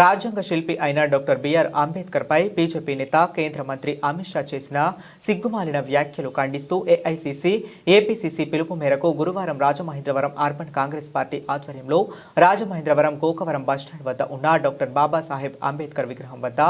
రాజ్యాంగ శిల్పి అయిన డాక్టర్ బిఆర్ అంబేద్కర్పై బీజేపీ నేత కేంద్ర మంత్రి అమిత్ షా చేసిన సిగ్గుమాలిన వ్యాఖ్యలు ఖండిస్తూ ఏఐసిసి ఏపీసీసీ పిలుపు మేరకు గురువారం రాజమహేంద్రవరం అర్బన్ కాంగ్రెస్ పార్టీ ఆధ్వర్యంలో రాజమహేంద్రవరం గోకవరం బస్టాండ్ వద్ద ఉన్న డాక్టర్ బాబాసాహెబ్ అంబేద్కర్ విగ్రహం వద్ద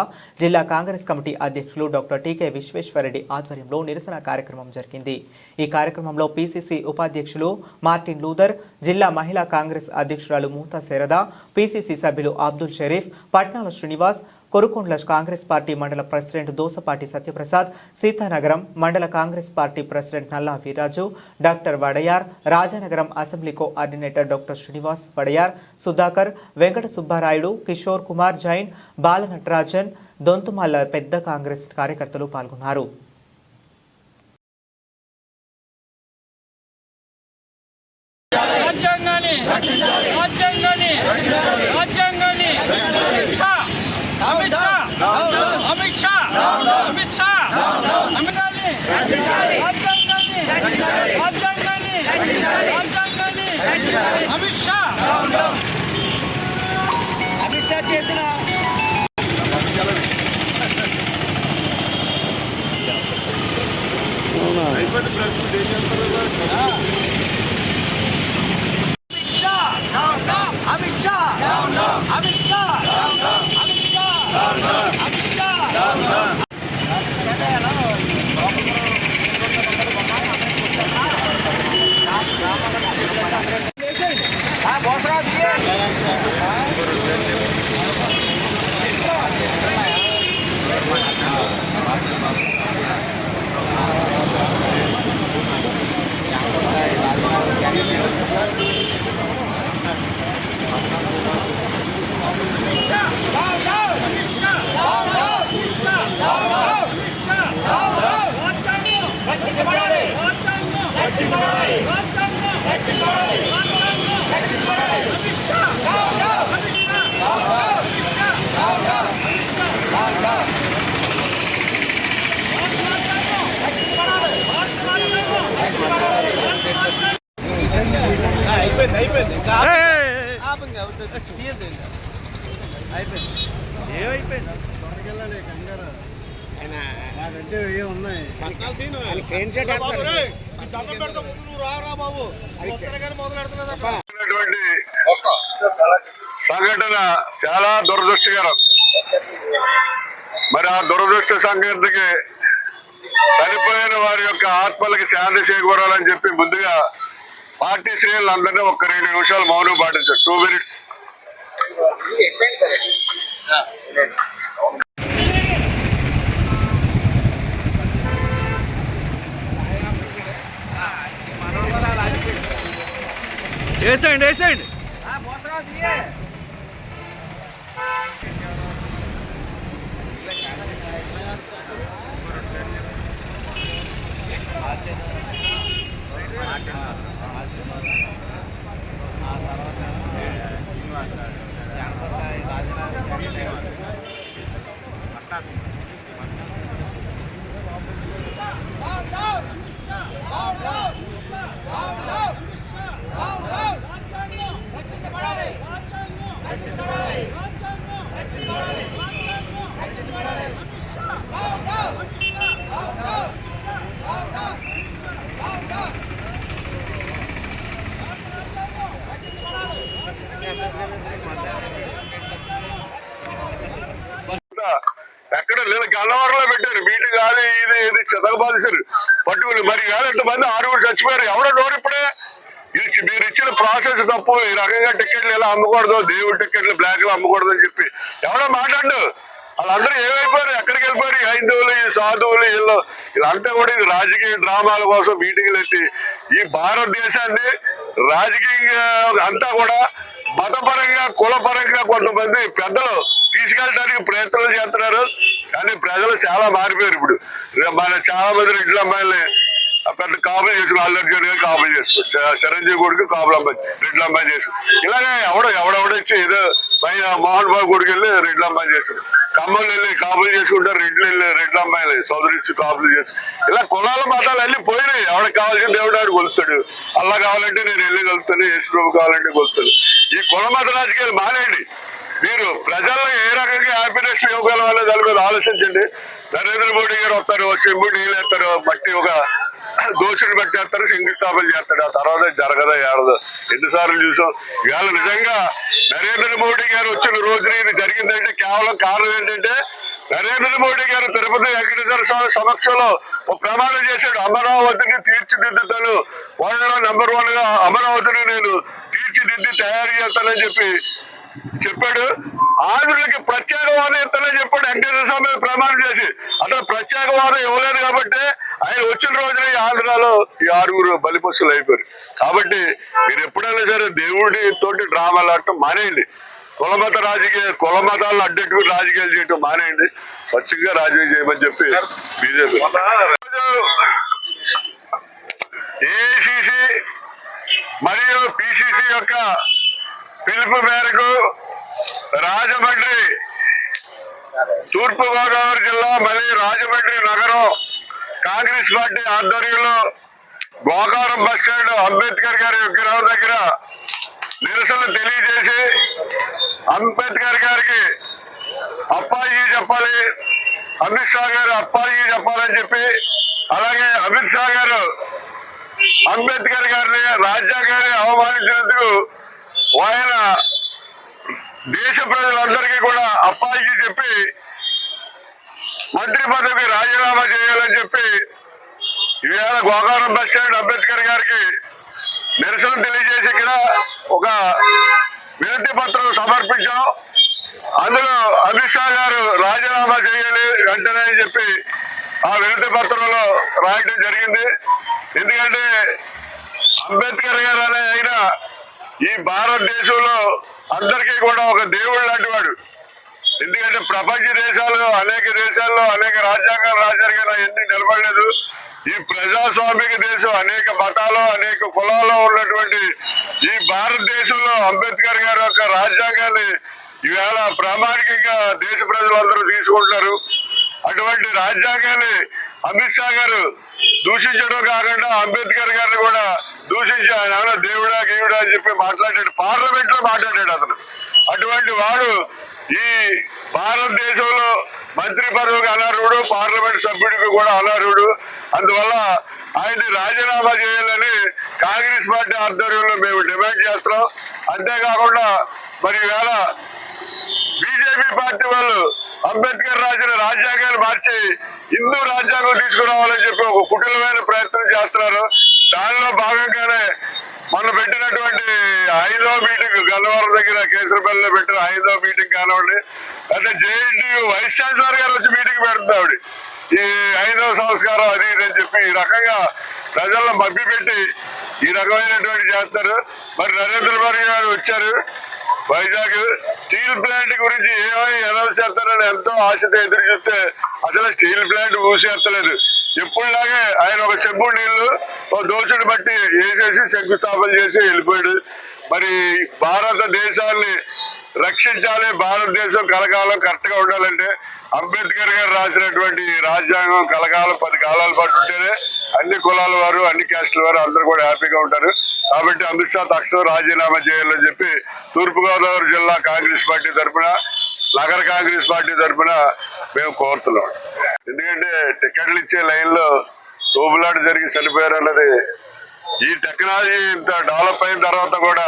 జిల్లా కాంగ్రెస్ కమిటీ అధ్యక్షులు డాక్టర్ టీకే విశ్వేశ్వరరెడ్డి ఆధ్వర్యంలో నిరసన కార్యక్రమం జరిగింది. ఈ కార్యక్రమంలో పీసీసీ ఉపాధ్యక్షులు మార్టిన్ లూథర్ జిల్లా మహిళా కాంగ్రెస్ అధ్యక్షురాలు మూతా శరద పీసీసీ సభ్యులు Abdul Sharif Patnala Srinivas Korukondla Congress party mandal president Dosapati Satyaprasad Seethanagaram mandal Congress party president Nalla Veeraju doctor Wadiyar Rajanagaram assembly coordinator doctor Srinivas Wadiyar Sudhakar Venkata Subbarayudu Kishore Kumar Jain Bala Natarajan Donthumalla పెద్ద కాంగ్రెస్ కార్యకర్తలు పాల్గొన్నారు. రాజ్యాంగాన్ని రాజ్యాంగాన్ని రాజ్యాంగాన్ని షా అమిత్ షా అమిత్ షా అమిత్ షా అమితాన్ని రాజ్యాంగాన్ని రాజ్యాంగాన్ని రాజ్యాంగాన్ని అమిత్ షా అమిత్ షా చేసిన అమిత్ షా అమిత్ షా అమిత్ షా అమిత్ షా అమిత్ షా అయిపోయింది అయిపోయింది ఆపంగా తీయద్దు అయిపోయింది ఏమైపోయింది నాకంటే ఏ ఉన్నాయి ఉన్నటువంటి సంఘటన చాలా దురదృష్టకరం. మరి ఆ దురదృష్ట సంఘటనకి చనిపోయిన వారి యొక్క ఆత్మలకి శాంతి చేకూరాలని చెప్పి ముందుగా పార్టీ శ్రేణులందరినీ ఒక్క రెండు నిమిషాలు మౌనం పాటించారు టూ మినిట్స్ వేసేయండి వేసేయండి. గన్నవరంలో మీటింగ్ కాదు ఇది ఇది చదవబాదేశారు పట్టుకుని మరి వేల మంది ఆరుగురు చచ్చిపోయారు. ఎవడో నోరు ఇప్పుడే? ఇది మీరు ఇచ్చిన ప్రాసెస్ తప్పు. ఈ రకంగా టికెట్లు ఇలా అమ్మకూడదు దేవుడి టికెట్లు బ్లాక్లో అమ్మకూడదు అని చెప్పి. ఎవడో మాట్లాడు. వాళ్ళందరూ ఏమైపోయారు? ఎక్కడికి వెళ్ళిపోయారు? హైందవులు ఈ సాధువులు వీళ్ళు. వీళ్ళంతా కూడా ఇది రాజకీయ డ్రామాల కోసం మీటింగ్లు ఎత్తి ఈ భారతదేశాన్ని రాజకీయంగా అంతా కూడా మతపరంగా కులపరంగా కొంతమంది పెద్దలు తీసుకెళ్ళడానికి ప్రయత్నాలు చేస్తున్నారు. కానీ ప్రజలు చాలా మారిపోయారు ఇప్పుడు. మన చాలా మంది రెడ్ల అమ్మాయిలు పెద్ద కాపులు చేసుకుని అల్లర్జున్ గారు కాపులు చేసుకుని చిరంజీవి కొడుకు కాపులు అమ్మాయి రెడ్ల అమ్మాయి చేసుకుని. ఇలాగే ఎవడో ఎవడెవడొచ్చి ఏదో పై మోహన్ బాబు కొడుకు వెళ్ళి రెడ్ల అమ్మాయి చేసుకుని కమ్మలు వెళ్ళి కాపులు చేసుకుంటారు రెడ్లు వెళ్ళి రెడ్ల అమ్మాయిలు సోదరిస్తూ కాపులు చేస్తారు ఇలా కులాల మతాలు అన్ని పోయినాయి. ఎవరికి కావాల్సిన దేవుడు ఆడు కొలుస్తాడు అల్లా కావాలంటే నేను వెళ్ళి కలుస్తాను యేసు ప్రభు కావాలంటే కొలుస్తాను ఈ కుల మత రాజకీయాలు మానేయండి. మీరు ప్రజల్లో ఏ రకంగా హ్యాపీనెస్ ఇవ్వగలవాలో దాని మీద ఆలోచించండి. నరేంద్ర మోడీ గారు వస్తారు చెంబు నీళ్ళు వేస్తారు మట్టి ఒక దోషుని బట్టి వేస్తారు శంకుస్థాపన చేస్తాడు. ఆ తర్వాత జరగదా ఏడదు ఎన్నిసార్లు చూసాం. ఇవాళ నిజంగా నరేంద్ర మోడీ గారు వచ్చిన రోజున ఇది జరిగిందంటే కేవలం కారణం ఏంటంటే నరేంద్ర మోడీ గారు తిరుపతి వెంకటేశ్వర స్వామి సమక్షంలో ఒక ప్రమాణం చేశాడు. అమరావతిని తీర్చిదిద్దుతాను. వాళ్ళలో నెంబర్ వన్గా అమరావతిని నేను తీర్చిదిద్ది తయారు చేస్తానని చెప్పి చెప్పాడు. ఆంధ్రులకి ప్రత్యేకవాదం హోదా ఇస్తానని చెప్పాడు వెంకటేశ్వర స్వామి ప్రమాణం చేసి. అతను ప్రత్యేకవాదం ఇవ్వలేదు కాబట్టి ఆయన వచ్చిన రోజున ఈ ఆంధ్రాలో ఈ ఆరుగురు బలిపశులు అయిపోయారు. కాబట్టి మీరు ఎప్పుడైనా సరే దేవుడి తోటి డ్రామాలు ఆడటం మానేయండి. కులమత రాజకీయ కులమతాలను అడ్డెట్టుకుని రాజకీయాలు చేయటం మానేయండి. స్వచ్ఛంగా రాజకీయం చేయమని చెప్పి బీజేపీ. ఏసీసీ మరియు పిసిసి యొక్క పిలుపు మేరకు రాజమండ్రి తూర్పుగోదావరి జిల్లా మళ్ళీ రాజమండ్రి నగరం కాంగ్రెస్ పార్టీ ఆధ్వర్యంలో గోకారం బస్ స్టాండ్ అంబేద్కర్ గారి విగ్రహం దగ్గర నిరసన తెలియజేసి అంబేద్కర్ గారికి అప్పాజీ చెప్పాలి అమిత్ షా గారు అప్పాజీ చెప్పాలని చెప్పి అలాగే అమిత్ షా గారు అంబేద్కర్ గారిని రాజ్యాంగాన్ని అవమానించినందుకు ఆయన దేశ ప్రజలందరికీ కూడా అప్పాయికి చెప్పి మంత్రి పదవి రాజీనామా చేయాలని చెప్పి ఈవేళ గోకారం బస్ స్టాండ్ అంబేద్కర్ గారికి నిరసన తెలియజేసి ఇక్కడ ఒక వినతి పత్రం సమర్పించాం. అందులో అమిత్ షా గారు రాజీనామా చేయాలి వెంటనే అని చెప్పి ఆ వినతి పత్రంలో రాయడం జరిగింది. ఎందుకంటే అంబేద్కర్ గారు అనే ఆయన ఈ భారతదేశంలో అందరికీ కూడా ఒక దేవుడు లాంటి వాడు. ఎందుకంటే ప్రపంచ దేశాలు అనేక దేశాల్లో అనేక రాజ్యాంగాలు రాశారు కానీ ఎన్ని నిలబడలేదు. ఈ ప్రజాస్వామిక దేశం అనేక మతాలు అనేక కులాల్లో ఉన్నటువంటి ఈ భారతదేశంలో అంబేద్కర్ గారి యొక్క రాజ్యాంగాన్ని ఈవేళ ప్రామాణికంగా దేశ ప్రజలందరూ తీసుకుంటున్నారు. అటువంటి రాజ్యాంగాన్ని అమిత్ షా గారు దూషించడం కాకుండా అంబేద్కర్ గారిని కూడా దూషించి ఆయన ఏమైనా దేవుడా గేవుడా అని చెప్పి మాట్లాడాడు. పార్లమెంట్లో మాట్లాడాడు అతను. అటువంటి వాడు ఈ భారతదేశంలో మంత్రి పదవికి అనర్హుడు పార్లమెంట్ సభ్యుడికి కూడా అనర్హుడు. అందువల్ల ఆయన్ని రాజీనామా చేయాలని కాంగ్రెస్ పార్టీ ఆధ్వర్యంలో మేము డిమాండ్ చేస్తున్నాం. అంతేకాకుండా మరి ఈవేళ బీజేపీ పార్టీ వాళ్ళు అంబేద్కర్ రాసిన రాజ్యాంగాన్ని మార్చి హిందూ రాజ్యాంగం తీసుకురావాలని చెప్పి ఒక కుటిలమైన ప్రయత్నం చేస్తున్నారు. దానిలో భాగంగానే మొన్న పెట్టినటువంటి ఐదో మీటింగ్ గన్నవరం దగ్గర కేసరపల్లిలో పెట్టిన ఐదో మీటింగ్ కానివ్వండి అంటే జేఎన్టీ వైస్ ఛాన్సలర్ గారు వచ్చి మీటింగ్ పెడుతుంది ఆవిడ. ఈ ఐదో సంస్కారం అది ఇది అని చెప్పి ఈ రకంగా ప్రజల్లో మభ్యపెట్టి ఈ రకమైనటువంటి చేస్తారు. మరి నరేంద్ర మోడీ గారు వచ్చారు. వైజాగ్ స్టీల్ ప్లాంట్ గురించి ఏమై అనౌన్స్ చేస్తారని ఎంతో ఆశతో ఎదురు చూస్తే అసలు స్టీల్ ప్లాంట్ ఊసేస్తలేదు. ఎప్పుడులాగే ఆయన ఒక చెంబు నీళ్ళు ఒక దోషుడు బట్టి వేసేసి శంకుస్థాపన చేసి వెళ్ళిపోయాడు. మరి భారతదేశాన్ని రక్షించాలి భారతదేశం కలకాలం కరెక్ట్గా ఉండాలంటే అంబేద్కర్ గారు రాసినటువంటి రాజ్యాంగం కలకాలం పది కాలాల పాటు ఉంటేనే అన్ని కులాల వారు అన్ని క్యాస్టుల వారు అందరూ కూడా హ్యాపీగా ఉంటారు. కాబట్టి అమిత్ షా తక్షణం రాజీనామా చేయాలని చెప్పి తూర్పుగోదావరి జిల్లా కాంగ్రెస్ పార్టీ తరఫున నగర కాంగ్రెస్ పార్టీ తరఫున మేము కోరుతున్నాం. ఎందుకంటే టికెట్లు ఇచ్చే లైన్లో తోపులాట జరిగి చనిపోయారు అన్నది ఈ టెక్నాలజీ ఇంత డెవలప్ అయిన తర్వాత కూడా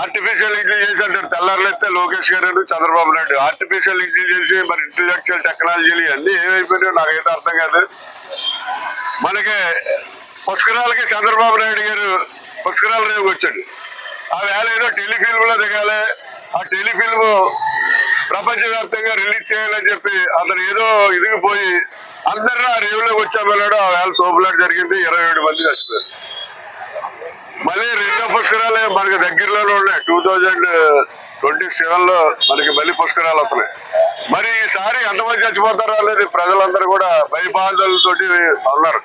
ఆర్టిఫిషియల్ ఇంటెలిజెన్స్ అంటారు తెల్లారులైతే లోకేష్ గారు చంద్రబాబు నాయుడు? ఆర్టిఫిషియల్ ఇంటెలిజెన్స్ మరి ఇంటెలెక్చువల్ టెక్నాలజీలు ఇవన్నీ ఏమైపోయినాయో నాకైతే అర్థం కాదు. మనకి పుష్కరాలకి చంద్రబాబు నాయుడు గారు పుష్కరాలు రేపు వచ్చాడు. ఆ వేళ ఏదో టెలిఫిల్మ్లో దిగాలి. ఆ టెలిఫిల్మ్ ప్రపంచవ్యాప్తంగా రిలీజ్ చేయాలని చెప్పి అతను ఏదో ఇదిగిపోయి అందరూ ఆ రేవులోకి వచ్చా వెళ్ళాడు ఆ వేళ తోపులాట జరిగింది. ఇరవై ఏడు మంది చచ్చిపోయారు. మళ్ళీ రెండో పుష్కరాలు మనకి దగ్గరలోనే ఉన్నాయి. టూ థౌజండ్ ట్వంటీ సెవెన్లో మనకి మళ్ళీ పుష్కరాలు వస్తున్నాయి. మరి ఈసారి ఎంతమంది చచ్చిపోతారో అనేది ప్రజలందరూ కూడా భయబాధలతోటి ఉన్నారు.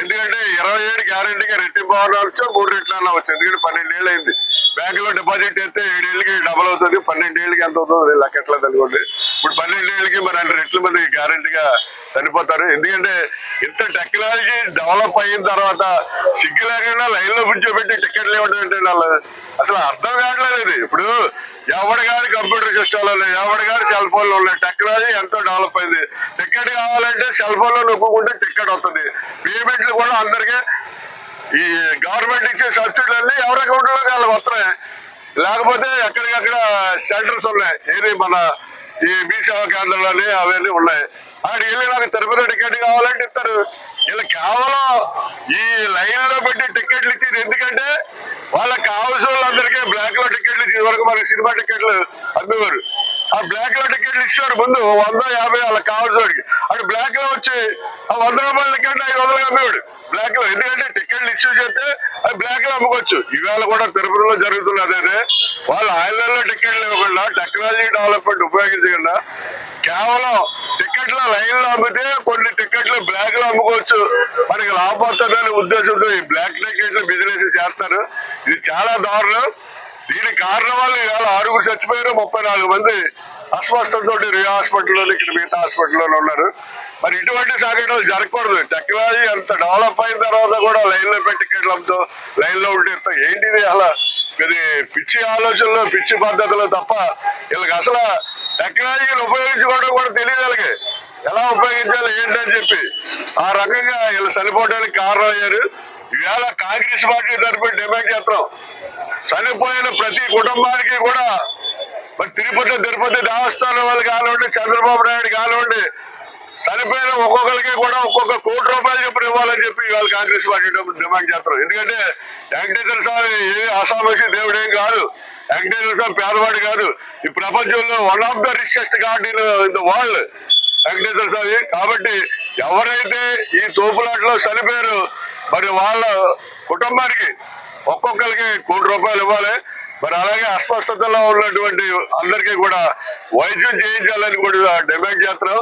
ఎందుకంటే ఇరవై ఏడు గ్యారెంటీగా రెట్టింపు అవ్వచ్చు మూడు రెట్లన్నా వచ్చింది ఎందుకంటే పన్నెండేళ్ళు అయింది. బ్యాంకులో డిపాజిట్ చేస్తే ఏడేళ్ళకి డబల్ అవుతుంది పన్నెండేళ్ళకి ఎంత అవుతుంది లెక్క ఎట్లా అనుకోండి ఇప్పుడు పన్నెండేళ్ళకి మరి రెండు రెట్లు మనకి గ్యారెంటీగా చనిపోతారు. ఎందుకంటే ఇంత టెక్నాలజీ డెవలప్ అయిన తర్వాత సిగ్గు లేకుండా లైన్లో కూర్చోబెట్టి టికెట్లు ఇవ్వడం ఏంటండి వాళ్ళు అసలు అర్థం కావట్లేదు ఇది. ఇప్పుడు ఎవరి గారి కంప్యూటర్ సిస్టమ్లు ఉన్నాయి ఎవరి గారి సెల్ ఫోన్లు ఉన్నాయి టెక్నాలజీ ఎంతో డెవలప్ అయింది. టికెట్ కావాలంటే సెల్ ఫోన్లో నొక్కుంటే టికెట్ వస్తుంది. పేమెంట్లు కూడా అందరికీ ఈ గవర్నమెంట్ ఇచ్చే సబ్సిడీలు అన్ని ఎవరి అకౌంట్లో వాళ్ళకి వస్తున్నాయి. లేకపోతే ఎక్కడికక్కడ సెంటర్స్ ఉన్నాయి. ఏది మన ఈ మీ సేవా కేంద్రాలని అవన్నీ ఉన్నాయి. అక్కడికి వెళ్ళి నాకు తిరుపతి టికెట్ కావాలంటే ఇస్తారు. వీళ్ళు కేవలం ఈ లైన్లో పెట్టి టికెట్లు ఇచ్చింది ఎందుకంటే వాళ్ళకి కావాల్సిన వాళ్ళందరికీ బ్లాక్లో టికెట్లు ఇచ్చే వరకు మనకి సినిమా టికెట్లు అమ్మేవారు. ఆ బ్లాక్లో టికెట్లు ఇచ్చారు ముందు వంద యాభై వాళ్ళకి కావాల్సిన వాడికి. అటు బ్లాక్లో వచ్చి ఆ వంద రూపాయల టికెట్ ఐదు వందలు అమ్మేవాడు. బ్లాక్లో. ఎందుకంటే టికెట్లు ఇష్యూ చేస్తే అది బ్లాక్లో అమ్ముకోవచ్చు. ఇవాళ కూడా తిరుపతిలో జరుగుతున్నది అదే వాళ్ళు ఆయిల్లో టికెట్లు ఇవ్వకుండా టెక్నాలజీ డెవలప్మెంట్ ఉపయోగించకుండా కేవలం టికెట్ల లైన్లో అమ్మితే కొన్ని టికెట్లు బ్లాక్లో అమ్ముకోవచ్చు. మనకి లాభం వస్తుందనే ఉద్దేశంతో ఈ బ్లాక్ టికెట్లు బిజినెస్ చేస్తారు. ఇది చాలా దారుణం. దీని కారణం వల్ల ఇవాళ ఆరుగురు చచ్చిపోయారు. ముప్పై నాలుగు మంది అస్వస్థతతో రియా హాస్పిటల్లోని ఇక్కడ మిగతా హాస్పిటల్లోనే ఉన్నారు. మరి ఇటువంటి సంఘటనలు జరగకూడదు. టెక్నాలజీ అంత డెవలప్ అయిన తర్వాత కూడా లైన్లో పెట్టి టికెట్లు లైన్లో లైన్లో ఉంటే ఏంటిది అలా ఇది పిచ్చి ఆలోచనలు పిచ్చి పద్ధతులు తప్ప వీళ్ళకి అసలు టెక్నాలజీని ఉపయోగించుకోవడం కూడా తెలియదు వాళ్ళకి. ఎలా ఉపయోగించాలి ఏంటని చెప్పి. ఆ రకంగా వీళ్ళు చనిపోవడానికి కారణం అయ్యారు ఇవాళ కాంగ్రెస్ పార్టీ తరఫున డిమాండ్ చేస్తాం చనిపోయిన ప్రతి కుటుంబానికి కూడా మరి తిరుపతి తిరుపతి దేవస్థానం వాళ్ళు కానివ్వండి చంద్రబాబు నాయుడు కానివ్వండి చనిపోయిన ఒక్కొక్కరికి కూడా ఒక్కొక్క కోటి రూపాయలు చెప్పిన ఇవ్వాలని చెప్పి ఇవాళ కాంగ్రెస్ పార్టీ డిమాండ్ చేస్తారు. ఎందుకంటే వెంకటేశ్వర స్వామి ఏ అసామసి దేవుడేం కాదు. వెంకటేశ్వర స్వామి పేదవాడు కాదు. ఈ ప్రపంచంలో one of the richest god in the world Venkateswara Swami. కాబట్టి ఎవరైతే ఈ తోపులాట్లో చనిపోయారు మరి వాళ్ళ కుటుంబానికి ఒక్కొక్కరికి కోటి రూపాయలు ఇవ్వాలి. మరి అలాగే అస్వస్థతలో ఉన్నటువంటి అందరికీ కూడా వైద్యం చేయించాలని కూడా డిమాండ్ చేస్తున్నాం